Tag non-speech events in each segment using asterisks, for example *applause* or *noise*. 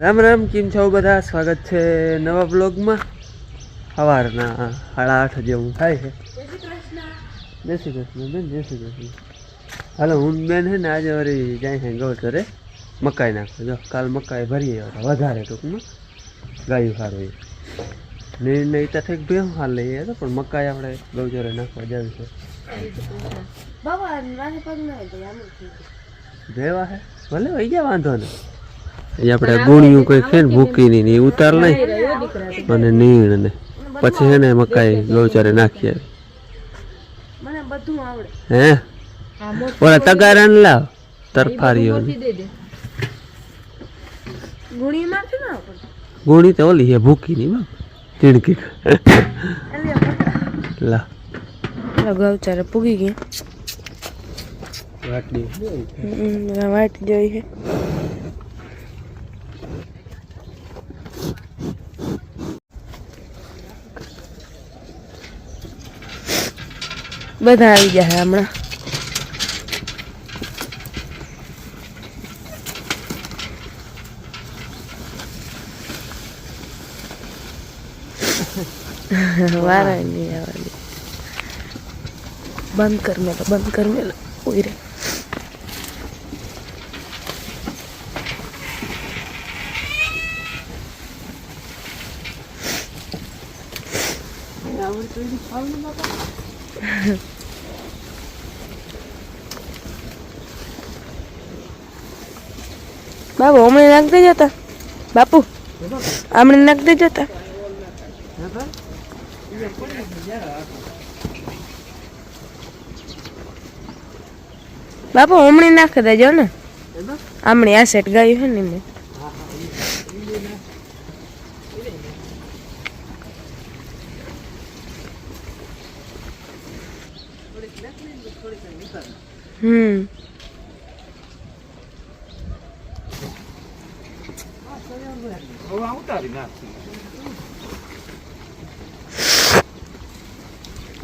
રામ રામ કેમ છો બધા? સ્વાગત છે નવા બ્લોગમાં. સવારના સાડા આઠ જેવું થાય છે. જય શ્રી કૃષ્ણ. બેન જય શ્રી કૃષ્ણ. હાલો હું બેન છે ને આજે વળી જાય છે ગૌચરે મકાઈ નાખો. જો કાલ મકાઈ ભરીએ વધારે ટૂંકમાં. ગાયું સારું એ નિર્ણય તો થઈ બે હાલ લઈએ તો પણ મકાઈ આપણે ગૌચરે નાખવા જાવી છે. ભેવા હે? ભલે વહી ગયા વાંધો ને એ આપણે ગુણિયું કોઈ છે ને ભૂકીની ને એ ઉતાર નહીં અને નીણ ને. પછી છે ને મકાઈ ગૌચરે નાખીએ આવી. હે? ઓલા તગારા ને લાવ તરફારીઓ ગુણી માંથી ના આવડે? ગુણી તો ઓલી છે ભૂકી ની બાપ ચીણકી લા ગૌચારે પૂગી ગયા વાટી જોઈ છે. બધા આવી જાય હમણાં. વારા નહીં આવવાની બંધ કર મેલો બંધ કર મેલો કોઈ રે. બાબુ, હમણાં નાખ દેજો તા. બાપુ, હમણાં નાખ દેજો તા. બાપુ, હમણાં નાખ દેજો ને. હમણાં આ સેટ ગાયું છે ને મેં. હમ.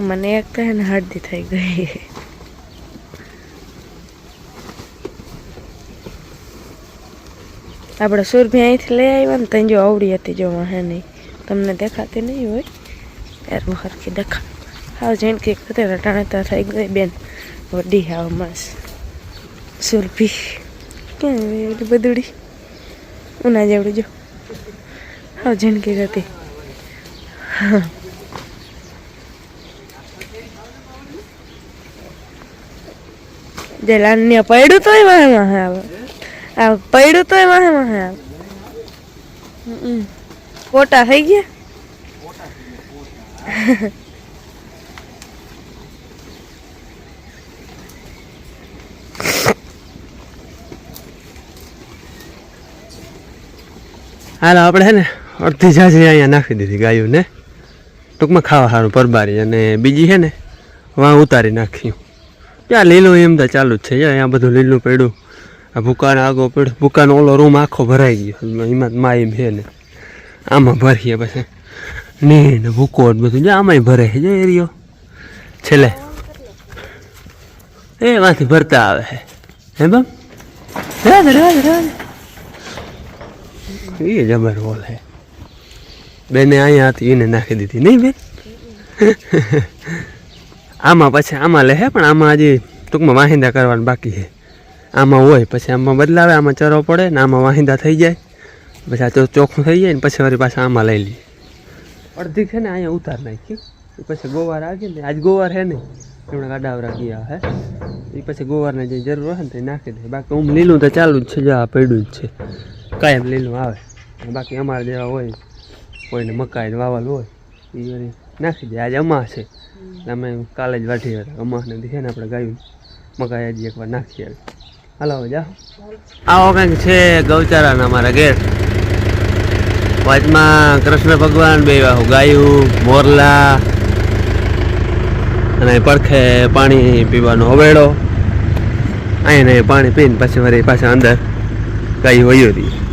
મને એક તો એને હળદી થઈ ગઈ. આપણે સુરભી અહીંથી લઈ આવ્યા ને ત્યાં જો આવડી હતી જો હે નહીં. તમને દેખાતી નહીં હોય? ત્યારે હરખી દેખા હા જેમ કે રટાણતા થઈ ગઈ બેન. વડી હાવ માસ સુરભી ક્યાં એટલી બધુડી ઉના જેવડું જો હાવ જિંદગી હતી જે લાન્ય પડ્યું તોય વાહે વાહે આવે આ પડ્યું તોય વાહે વાહે આવે. ફોટા થઈ ગયા હાલ, આપણે છે ને અડધી જાજી અહીંયા નાખી દીધી ગાયું ને ટૂંકમાં ખાવા સારું પરબારી અને બીજી છે ને વાં ઉતારી નાખ્યું ત્યાં લીલું એમ તો ચાલુ જ છે, અહીંયા બધું લીલું પડ્યું. આ ભૂકાનો આગો પડ્યો. ભૂકાનો ઓલો રૂમ આખો ભરાઈ ગયો. એમાં માં એમ છે ને. આમાં ભરીએ પછી. ને ને ભૂકો બધું જો આમાંય ભરે છે, જો એરિયો. છેલ્લે. એમાંથી ભરતા આવે છે. હે બમ રાજ રાજ રાજ એ જબર બોલ હે. બેને અહીંયા હતી, એને નાખી દીધી. નહીં બેન? આમાં પછી આમાં લે હે, પણ આમાં હજી ટૂંકમાં વાહિંદા કરવાનું બાકી છે આમાં હોય, પછી આમાં બદલાવે, આમાં ચરો પડે ને આમાં વાહિંદા થઈ જાય. પછી આ ચોખ્ખું થઈ જાય ને પછી વળી પાછા આમાં લઈ લઈએ. અડધી છે ને અહીંયા ઉતાર નાખી. પછી ગોવાર આવી ને, આજ ગોવાર હે ને એમણે ગાડાવરા ગયા હે. એ પછી ગોવારને જે જરૂર હોય ને તે નાખી દે. બાકી હું લીલું તો ચાલુ જ છે, જો આ પડ્યું જ છે. કાયમ લીલું આવે. બાકી અમારે જેવા હોય કોઈને મકાઈ વાવલ હોય એ વળી નાખી દે. આજે અમા છે. અમે કાલે જ વાઢી હતા અમાસને દીધે ને આપણે ગાયું. મકાઈ હજી એકવાર નાખી આવી. હાલો હવે જાઓ. આવો કંઈક છે ગૌચારાના અમારા ઘેર. વાતમાં કૃષ્ણ ભગવાન બે ગાયું મોરલા અને પડખે પાણી પીવાનો હવેડો અહીંયા પાણી પીને પછી વળી પાછા અંદર ગાયું વયું હતી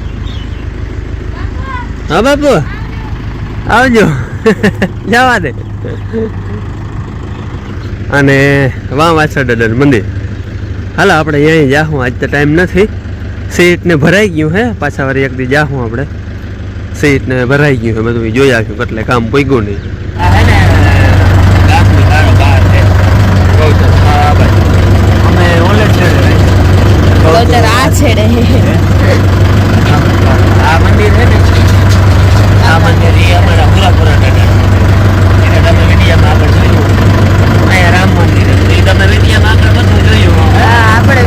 હા, બાપુ? આવજો. જવા દે. અને વાં વાછળ મંદિર. હાલો, આપણે અહીંયા જાહું. આજ તો ટાઈમ નથી. સીટને ભરાઈ ગયું હે. પાછા વારી એક દી જાહું આપણે. સીટને ભરાઈ ગયું હે બધું. જોઈ આવ્યું એટલે કામ પૂગ્યું નહીં આ હે ને ગામની બારો બાર છે ગૌચર આ બાજુ અમે ઓલે છેડે રહીએ. ગૌચર આ છેડે આ મંદિર છે ને આ મંદિર એ અમારા પૂરા પૂરા એને તમે વિડીયામાં આગળ જોયું અહીંયા રામ મંદિર છે. એ તમે વિડીયામાં આગળ બધું જોયું આપણે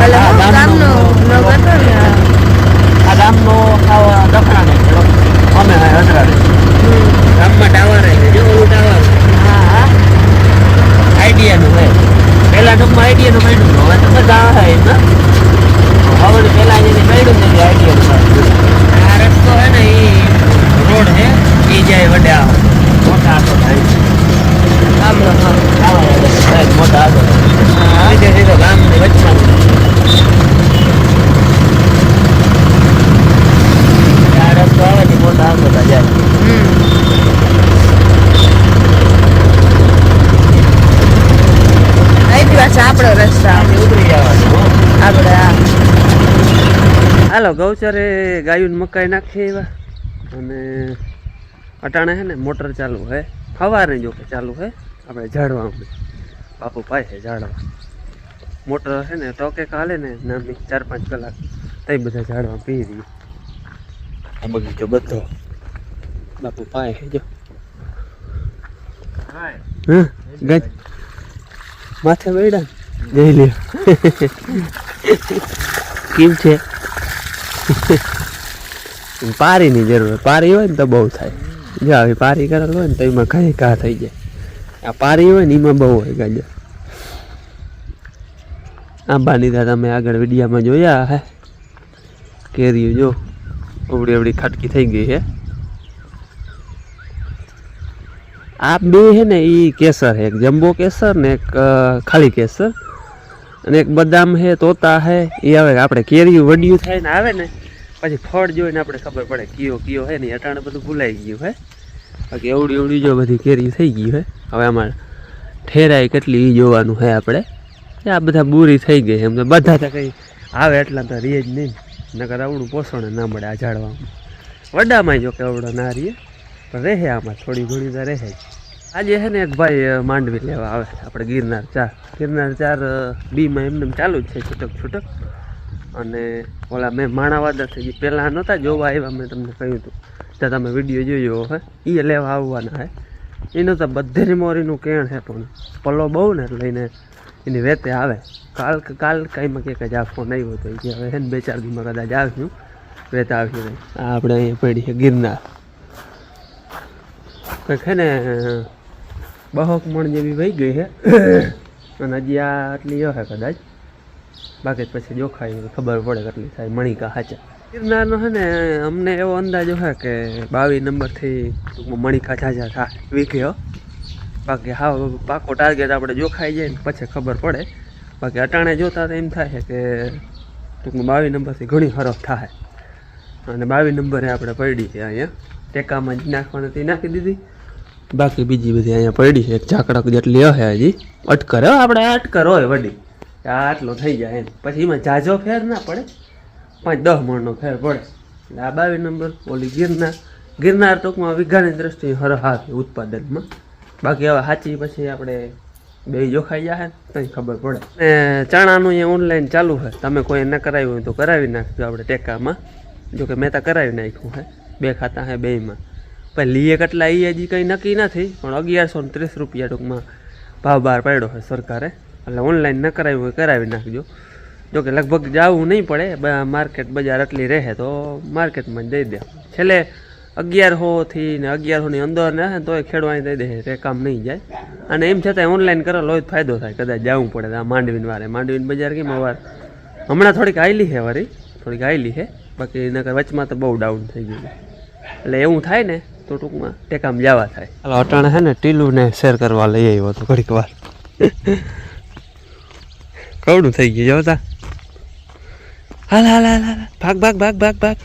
આ ગામનો- ગામનો બ્લોગ હતો ને આ ગામનો ખાવા દખણાને છે. અમે હા હજરાડે ગામમાં ટાવર છે જો ઓલું ટાવર હા આઈડિયાનું છે પહેલા ટૂંકમાં આઈડિયાનું મળ્યું હવે તો બધા હે એમાં હવે તો પહેલા જેને મળ્યું ને એ આઈડિયાનું આ રસ્તો છે ને એ રોડ છે એ જાય વડા મોટા આટો થાય ગામનો હા આવા વડે થાય મોટા આટો સીધે સીધો ગામની વચમાં આ રસ્તો આવે ને મોટા આટો જાય અહીંથી પાછા આપણો રસ્તા ઉતરી જવાનું હો. આપણે આ હાલો ગૌચરે ગાયું મકાઈ નાખીએ એવા. અને અટાણે છે ને મોટર ચાલુ હે. ફવારે જો કે ચાલુ હે. આપણે ઝાડવા બાપુ પાય છે ઝાડવા. મોટર છે ને તો કે કાલે ને નાની ચાર પાંચ કલાક. તઈ બધા ઝાડવા પી રહી. આ બગીચો બધો. બાપુ પાય છે જો. હા? ગજ માથે બેડા જઈ લ્યો. *laughs* કેમ છે? *laughs* પારીની જરૂર. પારી હોય ને તો બહુ થાય. જો આવી પારી કરેલ હોય ને તો એમાં ઘણી ઘા થઈ જાય. આ પારી હોય ને એમાં બહુ હોય ગાજર. આંબાની તો તમે આગળ વિડીયામાં જોયા હે. કેરીઓ જો અવડી અવડી ખાટકી થઈ ગઈ છે આ બે છે ને એ કેસર હે. એક જમ્બો કેસર ને એક ખાલી કેસર. અને એક બદામ છે તોતા છે એ આવે આપણે કેરીયું વડિયું થાય ને આવે ને, પછી ફળ જોઈને આપણે ખબર પડે કયો કયો હે ને અટાણે બધું ભૂલાઈ ગયું હે. બાકી એવડી એવડી જો બધી કેરી થઈ ગઈ હે. હવે આમાં ઠેરાય કેટલી એ જોવાનું હે આપણે. આ બધા બુરી થઈ ગઈ એમ તો બધા તો કંઈ આવે એટલા તો રીએ જ નહીં. નકર આવડું પોષણ ના મળે આ ઝાડવામાં. વડામાં જો કે આવડો ના રીએ પણ રહે આમાં થોડી ઘણી તો રહે જ. આજે છે ને એક ભાઈ માંડવી લેવા આવે આપણે ગિરનાર ચાર. ગિરનાર ચાર બીમાં એમને ચાલુ જ છે, છૂટક છૂટક. અને ઓલા મેં માણાવાદા થઈ ગઈ પહેલાં નહોતા જોવા આવ્યા, મેં તમને કહ્યું હતું. ત્યાં તમે વીડિયો જોયો હે એ લેવા આવવાના હે. એનું તો બધે મોરીનું કેણ છે પણ. પલો બહુ ને લઈને એને વેતે આવે. કાલ કાલ કાંઈમાં કે જ આ ફોન આવ્યો હતો કે હવે હે ને બે ચાર દીમાં કદાચ આવ્યું વેતા નહીં. આપણે અહીંયા પડી છે ગિરનાર. કંઈક છે ને બહોક મણ જેવી વહી ગઈ છે અને હજી આ આટલી હશે કદાચ. બાકી પછી જોખાય ખબર પડે કેટલી થાય મણિકા હાચા. ગિરનારનો છે ને અમને એવો અંદાજો છે કે બાવીસ નંબરથી ટૂંકમાં મણિકા ઝાઝા થાય. વીખ્યો બાકી હા પાકો ટાર્ગેટ આપણે જોખાઈ જાય ને પછી ખબર પડે. બાકી અટાણે જોતા તો એમ થાય છે કે ટૂંકમાં બાવીસ નંબરથી ઘણી હરફ થાય. અને બાવીસ નંબરે આપણે પડી છે અહીંયા. ટેકામાં જ નાખવાની નાખી દીધી. બાકી બીજી બધી અહીંયા પડી છે. એક ઝાકડક જેટલી હશે હજી. અટકર હો આપણે. અટકર હોય વડી. આટલો થઈ જાય એમ. પછી એમાં જાજો ફેર ના પડે. પાંચ દસ મણનો ફેર પડે. એટલે આ બાવીસ નંબર. ઓલી ગિરનાર. ગિરનાર ટૂંકમાં વીઘાની દ્રષ્ટિએ હર આવે ઉત્પાદનમાં. બાકી હવે સાચી પછી આપણે બે જોખાઈ જાય ને તો ખબર પડે. ને ચણાનું એ ઓનલાઈન ચાલુ છે. તમે કોઈ ન કરાવ્યું હોય તો કરાવી નાખજો આપણે ટેકામાં. જોકે મેં તો કરાવી નાખ્યું છે. બે ખાતા છે બેયમાં. પણ લીએ કેટલા એ હજી કંઈ નક્કી નથી, પણ અગિયારસો ને ત્રીસ રૂપિયા ટૂંકમાં ભાવ બહાર પાડ્યો છે સરકારે. એટલે ઓનલાઈન ન કરાવ્યું હોય, કરાવી નાખજો. જો કે લગભગ જવું નહીં પડે માર્કેટ બજાર એટલી રહે તો માર્કેટમાં જ દઈ દે. છેલ્લે અગિયારસોથી ને અગિયારસોની અંદર ને તો એ ખેડવાની દઈ દે તે કામ નહીં જાય. અને એમ છતાં ઓનલાઈન કરેલો હોય ફાયદો થાય, કદાચ જવું પડે આ માંડવીન વારે. માંડવીન બજાર કેમ વાર હમણાં થોડીક આયલી છે વારી, થોડીક આયલી છે. બાકી નકર વચમાં તો બહુ ડાઉન થઈ ગયું. એટલે એવું થાય ને તો ટૂંકમાં ટેકામ જવા થાય. હાલો અટાણે છે ને ટીલું ને શેર કરવા લઈ આવ્યો હતો ઘડીક વાર. *laughs* કવડું થઈ ગયું જોતા હાલ હાલ હાલ હાલ. ભાગ ભાગ ભાગ ભાગ ભાગ.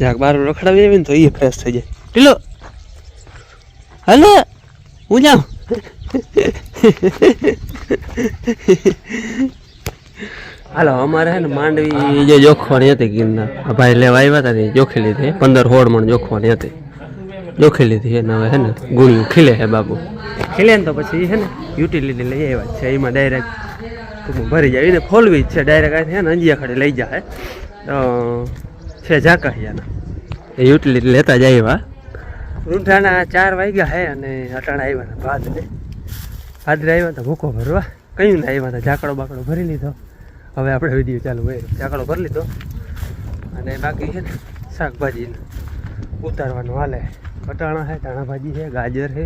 જાગ બાર રખડાવી આવી ને તો એ ફ્રેશ થઈ જાય. ટીલો. હાલો. હું જાઉં? હાલો અમારે હે ને માંડવી જે જોખવાની હતી ગીરના ભાઈ લેવા આવ્યા હતા તે જોખી લીધી પંદર હોડ મણ જોખવાની હતી. જોખી લીધી એને હવે હે ને ગુણ્યું ખીલે હે બાબુ. ખીલે ને તો પછી હે ને યુટિલિટી લઈ આવ્યા છે. એમાં ડાયરેક્ટ ટૂંકમાં ભરી જાય. એને ફોલવી જ છે. ડાયરેક્ટ આ છે ને અંજિયા ખાડી લઈ જાય. તો છે ઝાકહિયાના એ યુટિલિટી લેતા જ આવ્યા. રૂંઠાના ચાર વાગ્યા હે અને અટાણા આવ્યા ને ભાદરે. ભાદરે આવ્યા હતા ભૂકો ભરવા. કયું ને આવ્યા હતા? ઝાકડો બાકડો ભરી લીધો. હવે આપણે વીડિયો ચાલુ હોય ઝાકડો ભરી લીધો. અને બાકી છે ને શાકભાજી ઉતારવાનું હાલે. વટાણા છે ટાણા ભાજી છે ગાજર. છે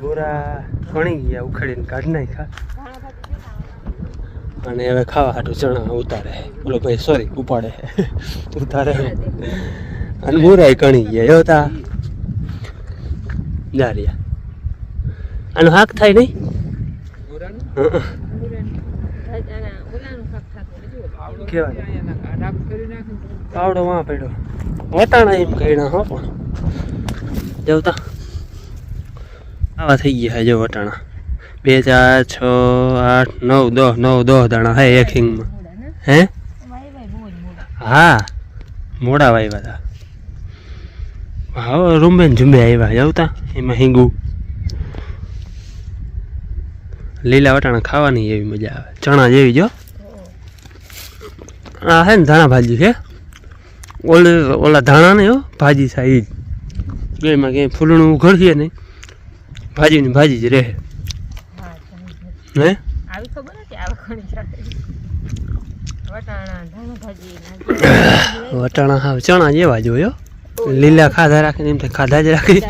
બોરા કણી ગયા ઉખડીને કાઢી નાખ્યા. અને હવે ખાવા હાટું ચણા ઉતારે બોલો ભાઈ સોરી ઉપાડે ઉતારે અને બોરાય કણી ગયા. એવો તા. જારિયા આનું હાક થાય નહીં? કેવાય પાવડો વાં પડ્યો. વટાણા એમ કહીના હો પણ. જવતા આવા થઈ ગયા જો વટાણા. બે ચાર છ આઠ નવ દસ નવ દસ દાણા હે એક હિંગમાં. હે? હા, મોડા વાવ્યા હતા. હા રૂમબેન ઝુંબે આવ્યા જવતા એમાં હિંગુ. લીલા વટાણા ખાવાની એવી મજા આવે. ચણા જેવી જો. આ હે ને ધાણા ભાજી છે. ઓલે, ઓલા ધાણા ને ભાજી ઈ જ એમાં ક્યાંય ફૂલણું ઉઘડશે નહીં. ભાજીની ભાજી જ રહે. હે? આવી ખબર હતી આ વટાણા વટાણા હા ચણા જેવા જોયો લીલા ખાધા રાખીને એમ થાય ખાધા જ રાખી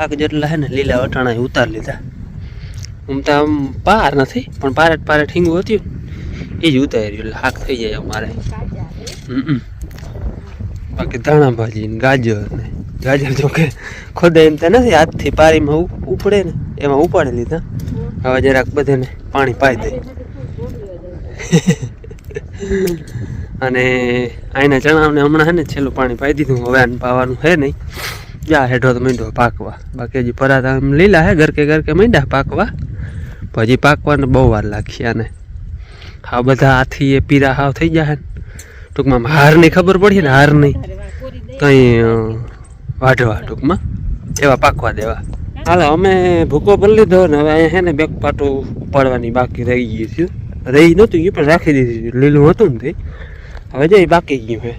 આગ જેટલા હે ને લીલા વટાણા ઉતાર લીધા. આમ તો આમ પાર નથી પણ પારેટ પારેટ હિંગું હતું. એ જ ઉતાર્યું એટલે હાક થઈ જાય અમારે. હમ. બાકી ધાણા ભાજી ને ગાજર ને. ગાજર જો કે ખોદા એમ તો નથી હાથથી પારીમાં ઉપ- ઉપડે ને, એમાં ઉપાડી લીધા. હવે જરાક બધાને પાણી પાઈ દે. અને આના ચણાને હમણાં હે ને છેલ્લું પાણી પાઈ દીધું, હવે આને પાવાનું હે નહીં. જા હેઠો તો મીંડો પાકવા. બાકી હજી પરાતા આમ લીલા હે, ગરકે ગરકે મીંડા પાકવા. પછી પાકવાને બહુ વાર લાગશે આને. હા, બધા હાથી એ પીરા હાવ થઈ જાય ને. ટૂંકમાં હાર નહીં ખબર પડી ને હારની કંઈ અ, વાઢવા ટૂંકમાં. એવા પાકવા દેવા. હાલો અમે ભૂકો ભરી લીધો ને હવે અહીંયા હે ને બેક પાટું ઉપાડવાની બાકી રહી ગઈ છે. રહી નહોતું એ પણ રાખી દીધી લીલું હતું ને તે. હવે જે બાકી ગયું હે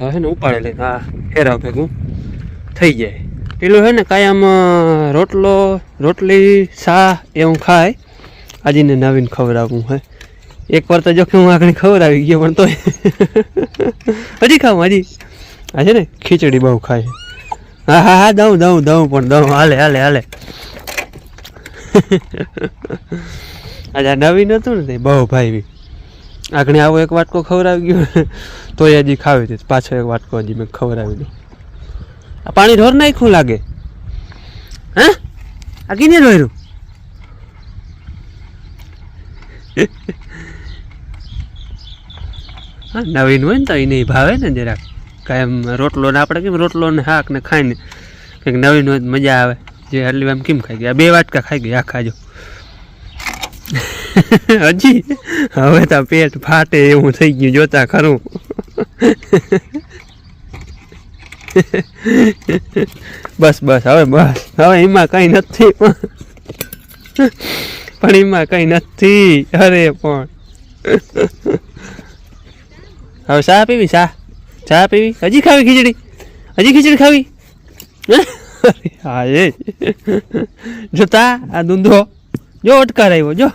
હવે ને ઉપાડે લઈને હા હેરા ભેગું થઈ જાય. પેલું હે ને કાયમ રોટલો રોટલી શા એવું ખાય. આજને નવીન ખવડાવવું હે. એક વાર તો જો કે હું આગળ ખવડાવી ગયો, પણ તોય. હજી ખાઉં, હજી. આ છે ને, ખીચડી બહુ ખાય હા હા હા, દઉં દઉં દઉં, પણ દઉં. હાલે હાલે હાલે. આજે આ નતું ને તે, બહુ ભાઈ આગળ આવો એક વાટકો ખવડાવી ગયો. તો તોય હજી ખાવી હતી. પાછો એક વાટકો હજી મેં ખવડાવી દઉં આ પાણી ઢોર નાખ્યું લાગે. હે? આ કીને ઢોર્યું હા, નવીન હોય ને તો એને ભાવે ને જરાક. એમ રોટલો ને આપણે કેમ રોટલો ને હાક ને ખાઈને કંઈક નવીન હોય મજા આવે. જે આટલી આમ કેમ ખાઈ ગયા? બે વાટકા ખાઈ ગયા ખાજો. *laughs* હજી? હવે તો પેટ ફાટે એવું થઈ ગયું, જોતા ખરું. *laughs* બસ બસ, હવે બસ. હવે એમાં કઈ નથી. *laughs* પણ એમાં કઈ નથી. અરે પણ. હવે ચા પીવી, ચા. ચા પીવી? હજી ખાવી ખીચડી? હજી ખીચડી ખાવી? હા? એ. જોતા આ દૂંધો. જો અટકાર આવ્યો જો.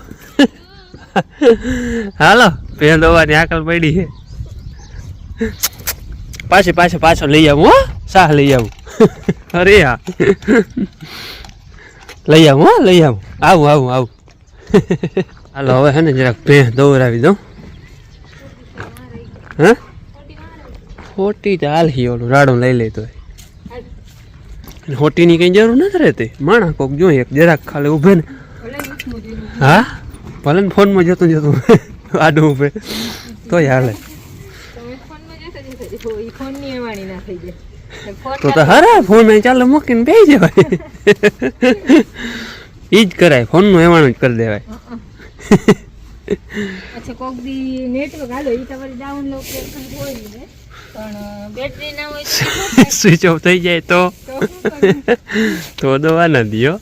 હાલો પેલ દોવાની આકલ પડી છે. પાછી, પાછો પાછો લઈ આવું, હો. શાહ લઈ આવું. અરે, હા. લઈ આવું, હો, લઈ આવું. આવું આવું આવું. હાલો, હવે હે ને જરાક ભેં દોરાવી દઉં. હા? ખોટી તો હાલ હી ઓલું રાડું લઈ લેતો હોટીની કઈ જરૂર નથી રહેતી? માણા કોક જો એક જરાક ખાલી ઊભે ને. હા? ભલે ને ફોનમાં જતું જતું આડું ઊભે. તોય હાલે. તો તો હરા ફોન ચાલો મૂકીને બે જવાય. ઈ જ કરાય. ફોનનું એવાનું જ કરી દેવાય. પછી કોક દી નેટવર્ક હાલો એ તમારે ડાઉનલોડ હોય ને પણ બેટરી ના હોય? સ્વિચ ઓફ *laughs* થઈ જાય તો કરવું? દવા ન દિયો